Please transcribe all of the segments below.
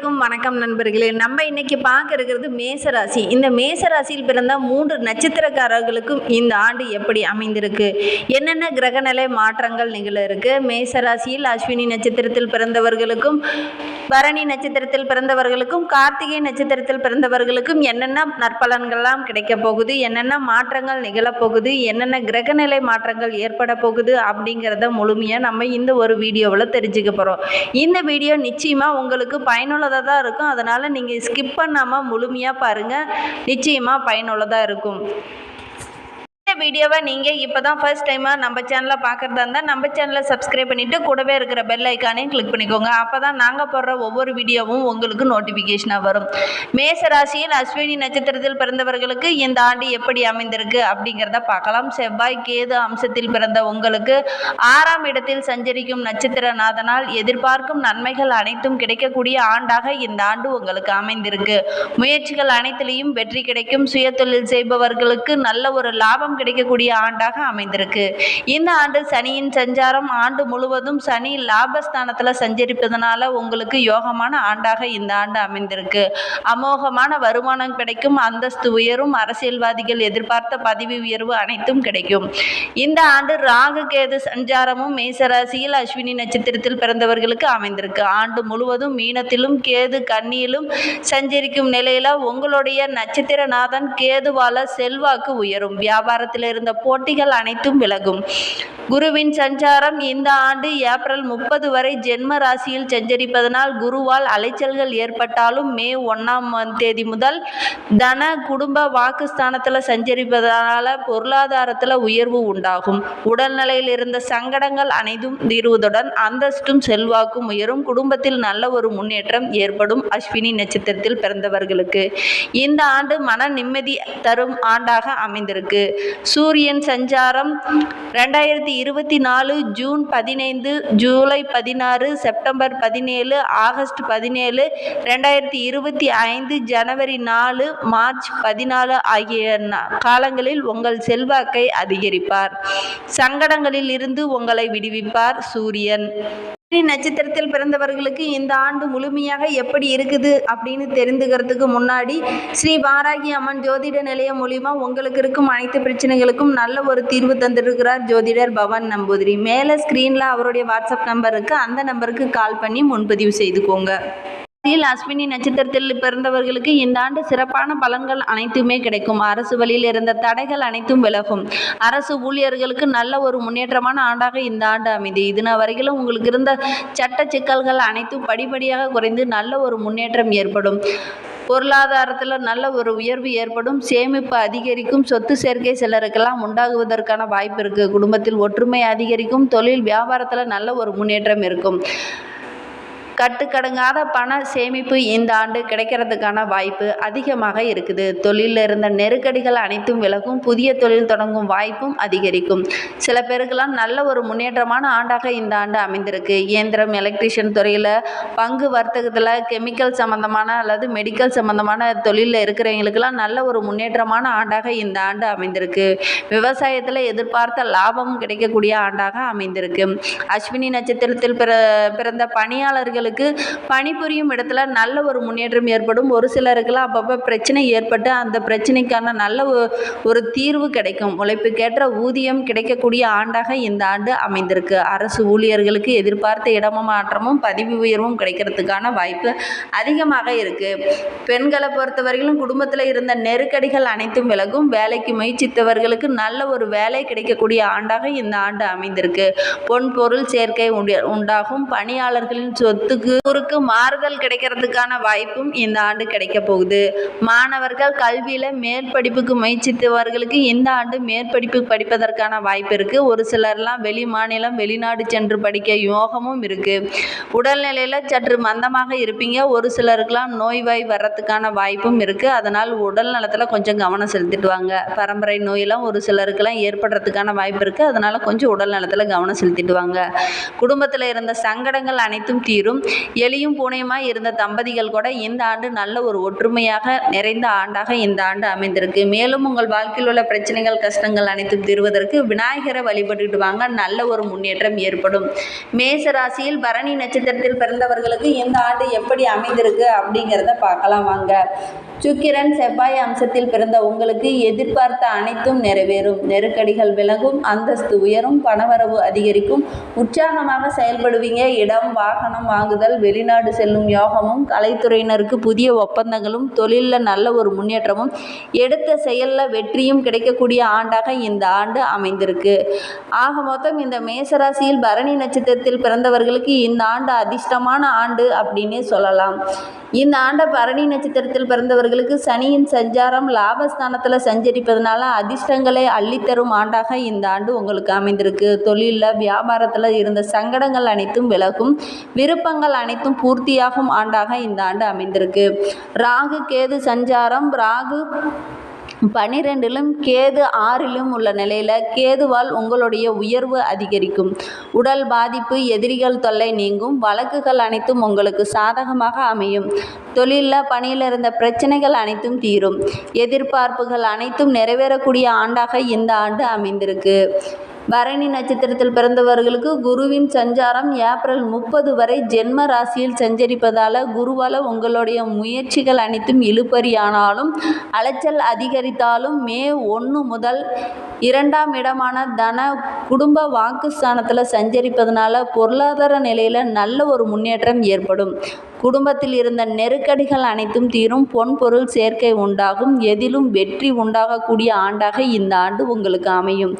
அனைவருக்கும் வணக்கம் நண்பர்களே. நம்ம இன்னைக்கு பார்க்க இருக்கிறது மேசராசி. இந்த மேசராசியில் பிறந்த மூன்று நட்சத்திரக்காரர்களுக்கும் இந்த ஆண்டு எப்படி அமைந்திருக்கு? என்னென்ன கிரகநிலை மாற்றங்கள் நிகழ இருக்கு மேசராசியில் அஸ்வினி நட்சத்திரத்தில் பிறந்தவர்களுக்கும் பரணி நட்சத்திரத்தில் பிறந்தவர்களுக்கும் கார்த்திகை நட்சத்திரத்தில் பிறந்தவர்களுக்கும் என்னென்ன நற்பலன்கள்லாம் கிடைக்க போகுது? என்னென்ன மாற்றங்கள் நிகழப்போகுது என்னென்ன கிரகநிலை மாற்றங்கள் ஏற்பட போகுது? அப்படிங்கிறத முழுமையாக நம்ம இந்த ஒரு வீடியோவில் தெரிஞ்சுக்க போகிறோம் இந்த வீடியோ நிச்சயமாக உங்களுக்கு பயனுள்ளதாக தான் இருக்கும். அதனால் நீங்கள் ஸ்கிப் பண்ணாமல் முழுமையாக பாருங்கள் நிச்சயமாக பயனுள்ளதாக இருக்கும். இந்த வீடியோவை நீங்கள் இப்போ தான் ஃபர்ஸ்ட் டைமாக நம்ம சேனலில் பார்க்குறதா இருந்தால் நம்ம சேனலை சப்ஸ்கிரைப் பண்ணிவிட்டு கூடவே இருக்கிற பெல் ஐக்கானையும் கிளிக் பண்ணிக்கோங்க. அப்போ தான் நாங்கள் போடுற ஒவ்வொரு வீடியோவும் உங்களுக்கு நோட்டிஃபிகேஷனாக வரும். மேச ராசியில் அஸ்வினி நட்சத்திரத்தில் பிறந்தவர்களுக்கு இந்த ஆண்டு எப்படி அமைந்திருக்கு அப்படிங்கிறத பார்க்கலாம். செவ்வாய் கேது அம்சத்தில் பிறந்த உங்களுக்கு ஆறாம் இடத்தில் சஞ்சரிக்கும் நட்சத்திரநாதனால் எதிர்பார்க்கும் நன்மைகள் அனைத்தும் கிடைக்கக்கூடிய ஆண்டாக இந்த ஆண்டு உங்களுக்கு அமைந்திருக்கு. முயற்சிகள் அனைத்திலையும் வெற்றி கிடைக்கும். சுயதொழில் செய்பவர்களுக்கு நல்ல ஒரு லாபம் கிடைக்கக்கூடிய ஆண்டாக அமைந்திருக்கு. இந்த ஆண்டு சனியின் சஞ்சாரம் ஆண்டு முழுவதும் சனி லாபஸ்தானத்தில் சஞ்சரிப்பதனால உங்களுக்கு யோகமான ஆண்டாக இந்த ஆண்டு அமைந்திருக்கு. அமோகமான வருமானம் கிடைக்கும் அந்தஸ்து உயரும் அரசியல்வாதிகள் எதிர்பார்த்த பதவி உயர்வு அனைத்தும் கிடைக்கும். இந்த ஆண்டு ராகு கேது சஞ்சாரமும் மேசராசியில் அஸ்வினி நட்சத்திரத்தில் பிறந்தவர்களுக்கு அமைந்திருக்கு. ஆண்டு முழுவதும் மீனத்திலும் கேது கண்ணியிலும் சஞ்சரிக்கும் நிலையில உங்களுடைய நட்சத்திரநாதன் கேதுவால செல்வாக்கு உயரும். வியாபாரத்தில் இருந்த போட்டிகள் அனைத்தும் விலகும். குருவின் சஞ்சாரம் இந்த ஆண்டு ஏப்ரல் முப்பது வரை ஜென்ம ராசியில் சஞ்சரிப்பதனால் குருவால் அலைச்சல்கள் ஏற்பட்டாலும் மே ஒன்றாம் தேதி முதல் தன குடும்ப வாக்குஸ்தானத்தில் சஞ்சரிப்பதனால பொருளாதாரத்தில் உயர்வு உண்டாகும். உடல்நிலையில் இருந்த சங்கடங்கள் அனைத்தும் தீர்வதுடன் அந்தஸ்தும் செல்வாக்கும் உயரும். குடும்பத்தில் நல்ல ஒரு முன்னேற்றம் ஏற்படும் அஸ்வினி நட்சத்திரத்தில் பிறந்தவர்களுக்கு. இந்த ஆண்டு மன நிம்மதி தரும் ஆண்டாக அமைந்திருக்கு. சூரியன் சஞ்சாரம் ரெண்டாயிரத்தி இருபத்தி நாலு ஜூன் பதினைந்து ஜூலை பதினாறு செப்டம்பர் பதினேழு ஆகஸ்ட் பதினேழு ரெண்டாயிரத்தி இருபத்தி ஐந்து ஜனவரி நாலு மார்ச் பதினாலு ஆகிய நா- காலங்களில் உங்கள் செல்வாக்கை அதிகரிப்பார். சங்கடங்களில் இருந்து உங்களை விடுவிப்பார் சூரியன். நட்சத்திரத்தில் பிறந்தவர்களுக்கு இந்த ஆண்டு முழுமையாக எப்படி இருக்குது அப்படின்னு தெரிந்துக்கிறதுக்கு முன்னாடி ஸ்ரீ வாராகி அம்மன் ஜோதிட நிலையம் மூலிமா உங்களுக்கு இருக்கும் அனைத்து பிரச்சனைகளுக்கும் நல்ல ஒரு தீர்வு தந்திருக்கிறார் ஜோதிடர் பவன் நம்பூதிரி. மேலே ஸ்க்ரீனில் அவருடைய வாட்ஸ்அப் நம்பருக்கு அந்த நம்பருக்கு கால் பண்ணி முன்பதிவு செய்துக்கோங்க. ராசியில் அஸ்வினி நட்சத்திரத்தில் பிறந்தவர்களுக்கு இந்த ஆண்டு சிறப்பான பலன்கள் அனைத்துமே கிடைக்கும். அரசு வழியில் இருந்த தடைகள் அனைத்தும் விலகும். அரசு ஊழியர்களுக்கு நல்ல ஒரு முன்னேற்றமான ஆண்டாக இந்த ஆண்டு அமைதி. இதுனா வரையிலும் உங்களுக்கு இருந்த சட்ட சிக்கல்கள் அனைத்தும் படிப்படியாக குறைந்து நல்ல ஒரு முன்னேற்றம் ஏற்படும். பொருளாதாரத்தில் நல்ல ஒரு உயர்வு ஏற்படும். சேமிப்பு அதிகரிக்கும். சொத்து சேர்க்கை சிலருக்கெல்லாம் உண்டாகுவதற்கான வாய்ப்பு இருக்குது குடும்பத்தில் ஒற்றுமை அதிகரிக்கும். தொழில் வியாபாரத்தில் நல்ல ஒரு முன்னேற்றம் இருக்கும். கட்டுக்கடங்காத பண சேமிப்பு இந்த ஆண்டு கிடைக்கிறதுக்கான வாய்ப்பு அதிகமாக இருக்குது. தொழிலில் இருந்த நெருக்கடிகள் அனைத்தும் விலகும். புதிய தொழில் தொடங்கும் வாய்ப்பும் அதிகரிக்கும். சில பேருக்கெல்லாம் நல்ல ஒரு முன்னேற்றமான ஆண்டாக இந்த ஆண்டு அமைந்திருக்கு. இயந்திரம் எலக்ட்ரிஷியன் துறையில் பங்கு வர்த்தகத்தில் கெமிக்கல் சம்மந்தமான அல்லது மெடிக்கல் சம்மந்தமான தொழிலில் இருக்கிறவங்களுக்கெல்லாம் நல்ல ஒரு முன்னேற்றமான ஆண்டாக இந்த ஆண்டு அமைந்திருக்கு. விவசாயத்தில் எதிர்பார்த்த லாபம் கிடைக்கக்கூடிய ஆண்டாக அமைந்திருக்கு. அஸ்வினி நட்சத்திரத்தில் பிற பிறந்த பணியாளர்களுக்கு பணிபுரியும் இடத்துல நல்ல ஒரு முன்னேற்றம் ஏற்படும். ஒரு சிலருக்கெல்லாம் அப்பப்போ பிரச்சனை ஏற்பட்டு அந்த பிரச்சனைக்கான நல்ல ஒரு தீர்வு கிடைக்கும். உழைப்புக்கேற்ற ஊதியம் கிடைக்கக்கூடிய ஆண்டாக இந்த ஆண்டு அமைந்திருக்கு. அரசு ஊழியர்களுக்கு எதிர்பார்த்த இடமாற்றமும் பதவி உயர்வும் கிடைக்கிறதுக்கான வாய்ப்பு அதிகமாக இருக்கு. பெண்களை பொறுத்தவரையிலும் குடும்பத்தில் இருந்த நெருக்கடிகள் அனைத்தும் விலகும். வேலைக்கு முயற்சித்தவர்களுக்கு நல்ல ஒரு வேலை கிடைக்கக்கூடிய ஆண்டாக இந்த ஆண்டு அமைந்திருக்கு. பொன் பொருள் சேர்க்கை உண்டு- உண்டாகும். பணியாளர்களின் சொத்து உங்களுக்கு குறுக்கு மாறுதல் கிடைக்கிறதுக்கான வாய்ப்பும் இந்த ஆண்டு கிடைக்க போகுது. மாணவர்கள் கல்வியில் மேற்படிப்புக்கு முயற்சித்தவர்களுக்கு இந்த ஆண்டு மேற்படிப்பு படிப்பதற்கான வாய்ப்பு இருக்குது ஒரு சிலர்லாம் வெளி மாநிலம் வெளிநாடு சென்று படிக்க யோகமும் இருக்குது உடல்நிலையில் சற்று மந்தமாக இருப்பீங்க. ஒரு சிலருக்கெல்லாம் நோய்வாய் வர்றதுக்கான வாய்ப்பும் இருக்குது அதனால் உடல் நலத்தில் கொஞ்சம் கவனம் செலுத்திட்டு வாங்க பரம்பரை நோயெல்லாம் ஒரு சிலருக்கெல்லாம் ஏற்படுறதுக்கான வாய்ப்பு இருக்குது அதனால் கொஞ்சம் உடல் நலத்தில் கவனம் செலுத்திட்டு வாங்க குடும்பத்தில் இருந்த சங்கடங்கள் அனைத்தும் தீரும். எலியும் பூனையுமாய் இருந்த தம்பதிகள் கூட இந்த ஆண்டு நல்ல ஒரு ஒற்றுமையாக நிறைந்த ஆண்டாக இந்த ஆண்டு அமைந்திருக்கு. மேலும் உங்கள் வாழ்க்கையில் உள்ள பிரச்சனைகள் கஷ்டங்கள் அனைத்தும் தீர்வதற்கு விநாயகரை வழிபட்டுட்டு வாங்க நல்ல ஒரு முன்னேற்றம் ஏற்படும். மேச ராசியில் பரணி நட்சத்திரத்தில் பிறந்தவர்களுக்கு இந்த ஆண்டு எப்படி அமைந்திருக்கு அப்படிங்கிறத பார்க்கலாம் வாங்க. சுக்கிரன் செவ்வாய் அம்சத்தில் பிறந்த உங்களுக்கு எதிர்பார்த்த அனைத்தும் நிறைவேறும். நெருக்கடிகள் விலகும் அந்தஸ்து உயரும் பணவரவு அதிகரிக்கும். உற்சாகமாக செயல்படுவீங்க. இடம் வாகனம் வாங்குதல் வெளிநாடு செல்லும் யோகமும் கலைத்துறையினருக்கு புதிய ஒப்பந்தங்களும் தொழிலில் நல்ல ஒரு முன்னேற்றமும் எடுத்த செயலில் வெற்றியும் கிடைக்கக்கூடிய ஆண்டாக இந்த ஆண்டு அமைந்திருக்கு. ஆக மொத்தம் இந்த மேசராசியில் பரணி நட்சத்திரத்தில் பிறந்தவர்களுக்கு இந்த ஆண்டு அதிர்ஷ்டமான ஆண்டு அப்படின்னே சொல்லலாம். இந்த ஆண்டை பரணி நட்சத்திரத்தில் பிறந்தவர்கள் பிறந்தவர்களுக்கு சனியின் சஞ்சாரம் லாபஸ்தானத்தில் சஞ்சரிப்பதனால அதிர்ஷ்டங்களை அள்ளித்தரும் ஆண்டாக இந்த ஆண்டு உங்களுக்கு அமைந்திருக்கு. தொழிலில் வியாபாரத்தில் இருந்த சங்கடங்கள் அனைத்தும் விலகும். விருப்பங்கள் அனைத்தும் பூர்த்தியாகும் ஆண்டாக இந்த ஆண்டு அமைந்திருக்கு. ராகு கேது சஞ்சாரம் ராகு பனிரெண்டிலும் கேது ஆறிலும் உள்ள நிலையில் கேதுவால் உங்களுடைய உயர்வு அதிகரிக்கும். உடல் பாதிப்பு எதிரிகள் தொல்லை நீங்கும். வழக்குகள் அனைத்தும் உங்களுக்கு சாதகமாக அமையும். தொழிலில் பணியில் இருந்த பிரச்சனைகள் அனைத்தும் தீரும். எதிர்பார்ப்புகள் அனைத்தும் நிறைவேறக்கூடிய ஆண்டாக இந்த ஆண்டு அமைந்திருக்கு. பரணி நட்சத்திரத்தில் பிறந்தவர்களுக்கு குருவின் சஞ்சாரம் ஏப்ரல் முப்பது வரை ஜென்ம ராசியில் சஞ்சரிப்பதால் குருவால் உங்களுடைய முயற்சிகள் அனைத்தும் இழுபறியானாலும் அலைச்சல் அதிகரித்தாலும் மே ஒன்று முதல் இரண்டாம் இடமான தன குடும்ப வாக்குஸ்தானத்தில் சஞ்சரிப்பதனால பொருளாதார நிலையில் நல்ல ஒரு முன்னேற்றம் ஏற்படும். குடும்பத்தில் இருந்த நெருக்கடிகள் அனைத்தும் தீரும். பொன் பொருள் சேர்க்கை உண்டாகும். எதிலும் வெற்றி உண்டாகக்கூடிய ஆண்டாக இந்த ஆண்டு உங்களுக்கு அமையும்.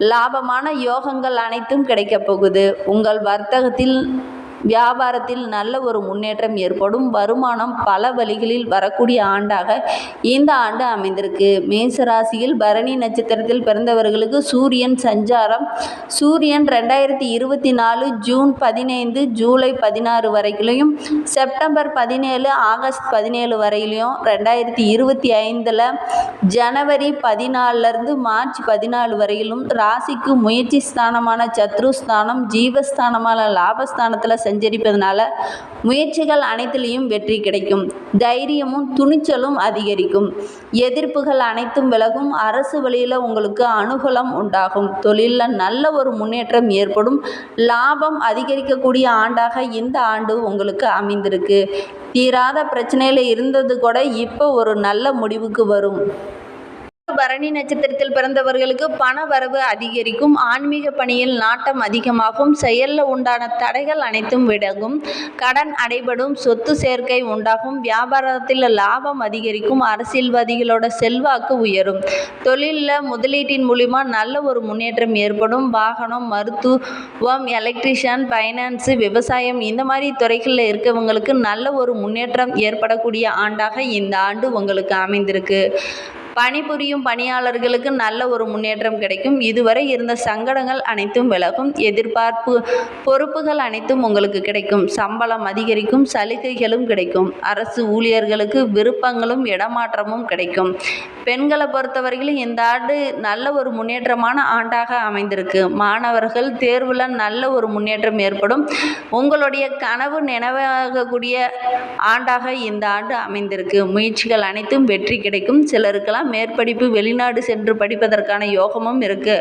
லாபமான யோகங்கள் அனைத்தும் கிடைக்கப் போகுது. உங்கள் வர்த்தகத்தில் வியாபாரத்தில் நல்ல ஒரு முன்னேற்றம் ஏற்படும். வருமானம் பல வழிகளில் வரக்கூடிய ஆண்டாக இந்த ஆண்டு அமைந்திருக்கு. மேசராசியில் பரணி நட்சத்திரத்தில் பிறந்தவர்களுக்கு சூரியன் சஞ்சாரம். சூரியன் ரெண்டாயிரத்தி இருபத்தி நாலு ஜூன் பதினைந்து ஜூலை பதினாறு வரைக்குலையும் செப்டம்பர் பதினேழு ஆகஸ்ட் பதினேழு வரையிலையும் ரெண்டாயிரத்தி இருபத்தி ஐந்தில் ஜனவரி பதினாலிருந்து மார்ச் பதினாலு வரையிலும் ராசிக்கு முயற்சி ஸ்தானமான சத்ருஸ்தானம் ஜீவஸ்தானமான லாபஸ்தானத்தில் சஞ்சரிப்பதனால முயற்சிகள் அனைத்திலையும் வெற்றி கிடைக்கும். தைரியமும் துணிச்சலும் அதிகரிக்கும். எதிர்ப்புகள் அனைத்தும் விலகும். அரசு வழியில் உங்களுக்கு அனுகூலம் உண்டாகும். தொழிலில் நல்ல ஒரு முன்னேற்றம் ஏற்படும். லாபம் அதிகரிக்கக்கூடிய ஆண்டாக இந்த ஆண்டு உங்களுக்கு அமைந்திருக்கு. தீராத பிரச்சனையில் இருந்தது கூட இப்போ ஒரு நல்ல முடிவுக்கு வரும். பரணி நட்சத்திரத்தில் பிறந்தவர்களுக்கு பண வரவு அதிகரிக்கும். ஆன்மீக பணியில் நாட்டம் அதிகமாகும். செயலில் உண்டான தடைகள் அனைத்தும் விடங்கும் கடன் அடைபடும். சொத்து சேர்க்கை உண்டாகும். வியாபாரத்தில் லாபம் அதிகரிக்கும். அரசியல்வாதிகளோட செல்வாக்கு உயரும். தொழிலில் முதலீட்டின் மூலிமா நல்ல ஒரு முன்னேற்றம் ஏற்படும். வாகனம் மருத்துவம் எலக்ட்ரிஷியன் ஃபைனான்ஸு விவசாயம் இந்த மாதிரி துறைகளில் இருக்கவங்களுக்கு நல்ல ஒரு முன்னேற்றம் ஏற்படக்கூடிய ஆண்டாக இந்த ஆண்டு உங்களுக்கு அமைந்திருக்கு. பணிபுரியும் பணியாளர்களுக்கு நல்ல ஒரு முன்னேற்றம் கிடைக்கும். இதுவரை இருந்த சங்கடங்கள் அனைத்தும் விலகும். எதிர்பார்ப்பு பொறுப்புகள் அனைத்தும் உங்களுக்கு கிடைக்கும். சம்பளம் அதிகரிக்கும் சலுகைகளும் கிடைக்கும். அரசு ஊழியர்களுக்கு விருப்பங்களும் இடமாற்றமும் கிடைக்கும். பெண்களை பொறுத்தவரையிலும் இந்த ஆண்டு நல்ல ஒரு முன்னேற்றமான ஆண்டாக அமைந்திருக்கு. மாணவர்கள் தேர்வில் நல்ல ஒரு முன்னேற்றம் ஏற்படும். உங்களுடைய கனவு நினைவாகக்கூடிய ஆண்டாக இந்த ஆண்டு அமைந்திருக்கு. முயற்சிகள் அனைத்தும் வெற்றி கிடைக்கும். சிலருக்கெல்லாம் மேற்படிப்பு வெளிநாடு சென்று படிப்பதற்கான யோகமும் இருக்கு.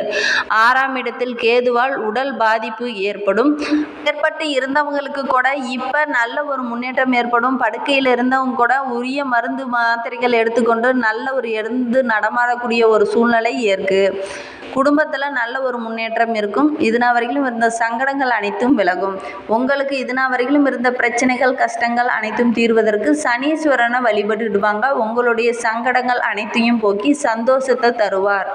ஆறாம் இடத்தில் கேதுவால் உடல் பாதிப்பு ஏற்படும். ஏற்பட்டு இருந்தவங்களுக்கு கூட இப்போ நல்ல ஒரு முன்னேற்றம் ஏற்படும். படுக்கையில் இருந்தவங்க கூட உரிய மருந்து மாத்திரைகள் எடுத்துக்கொண்டு நல்ல ஒரு எழுந்து நடமாடக்கூடிய ஒரு சூழ்நிலை இருக்கு குடும்பத்தில் நல்ல ஒரு முன்னேற்றம் இருக்கும். இதுனா வரையிலும் இருந்த சங்கடங்கள் அனைத்தும் விலகும். உங்களுக்கு இதுனா வரையிலும் இருந்த பிரச்சனைகள் கஷ்டங்கள் அனைத்தும் தீர்வதற்கு சனீஸ்வரனை வழிபட்டுடுவாங்க. உங்களுடைய சங்கடங்கள் அனைத்தையும் போக்கி சந்தோஷத்தை தருவார்.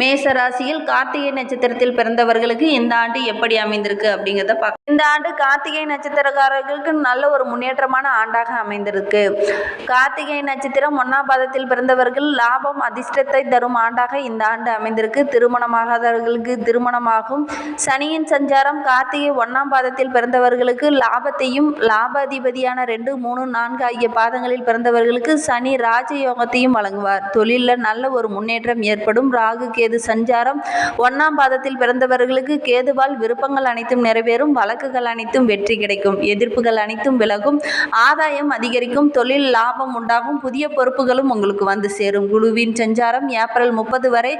மேச ராசியில் கார்த்திகை நட்சத்திரத்தில் பிறந்தவர்களுக்கு இந்த ஆண்டு எப்படி அமைந்திருக்கு அப்படிங்கிறத பார்க்க இந்த ஆண்டு கார்த்திகை நட்சத்திரக்காரர்களுக்கு நல்ல ஒரு முன்னேற்றமான ஆண்டாக அமைந்திருக்கு. கார்த்திகை நட்சத்திரம் ஒன்றாம் பாதத்தில் பிறந்தவர்கள் லாபம் அதிர்ஷ்டத்தை தரும் ஆண்டாக இந்த ஆண்டு அமைந்திருக்கு. திருமணமாகாதவர்களுக்கு திருமணமாகும். சனியின் சஞ்சாரம் கார்த்திகை ஒன்றாம் பாதத்தில் பிறந்தவர்களுக்கு லாபத்தையும் லாபாதிபதியான ரெண்டு மூணு நான்கு ஆகிய பாதங்களில் பிறந்தவர்களுக்கு சனி ராஜயோகத்தையும் வழங்குவார். தொழிலில் நல்ல ஒரு முன்னேற்றம் ஏற்படும். ராகு கேது சஞ்சாரம். ஒன்னாம் பாதத்தில் பிறந்தவர்களுக்கு கேதுவால் விருப்பங்கள் அனைத்தும் நிறைவேறும் வழக்குகள் அனைத்தும் வெற்றி கிடைக்கும் எதிர்ப்புகள் அனைத்தும் விலகும் ஆதாயம் அதிகரிக்கும் தொழில் லாபம் உண்டாகும் புதிய பொறுப்புகளும் உங்களுக்கு வந்து சேரும். குழுவின் சஞ்சாரம் ஏப்ரல் முப்பது வரை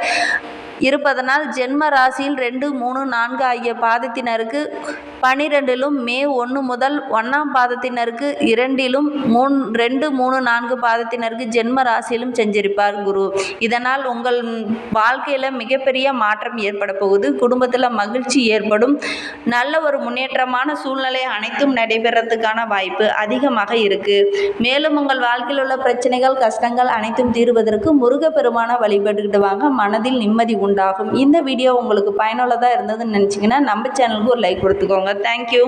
இருப்பதனால் ஜென்ம ராசியில் ரெண்டு மூணு நான்கு ஆகிய பாதத்தினருக்கு பனிரெண்டிலும் மே ஒன்று முதல் ஒன்றாம் பாதத்தினருக்கு இரண்டிலும் மூணு ரெண்டு மூணு நான்கு பாதத்தினருக்கு ஜென்ம ராசியிலும் செஞ்சிருப்பார் குரு. இதனால் உங்கள் வாழ்க்கையில் மிகப்பெரிய மாற்றம் ஏற்பட போகுது. குடும்பத்தில் மகிழ்ச்சி ஏற்படும். நல்ல ஒரு முன்னேற்றமான சூழ்நிலை அனைத்தும் நடைபெறத்துக்கான வாய்ப்பு அதிகமாக இருக்குது மேலும் உங்கள் வாழ்க்கையில் உள்ள பிரச்சனைகள் கஷ்டங்கள் அனைத்தும் தீர்வதற்கு முருகப்பெருமான வழிபட்டுக்கிட்டு வாங்க. மனதில் நிம்மதி உண்டாகும். இந்த வீடியோ உங்களுக்கு பயனுள்ளதாக இருந்ததுன்னு நினச்சிங்கன்னா நம்ம சேனலுக்கு ஒரு லைக் கொடுத்துக்கோங்க. தேங்க்யூ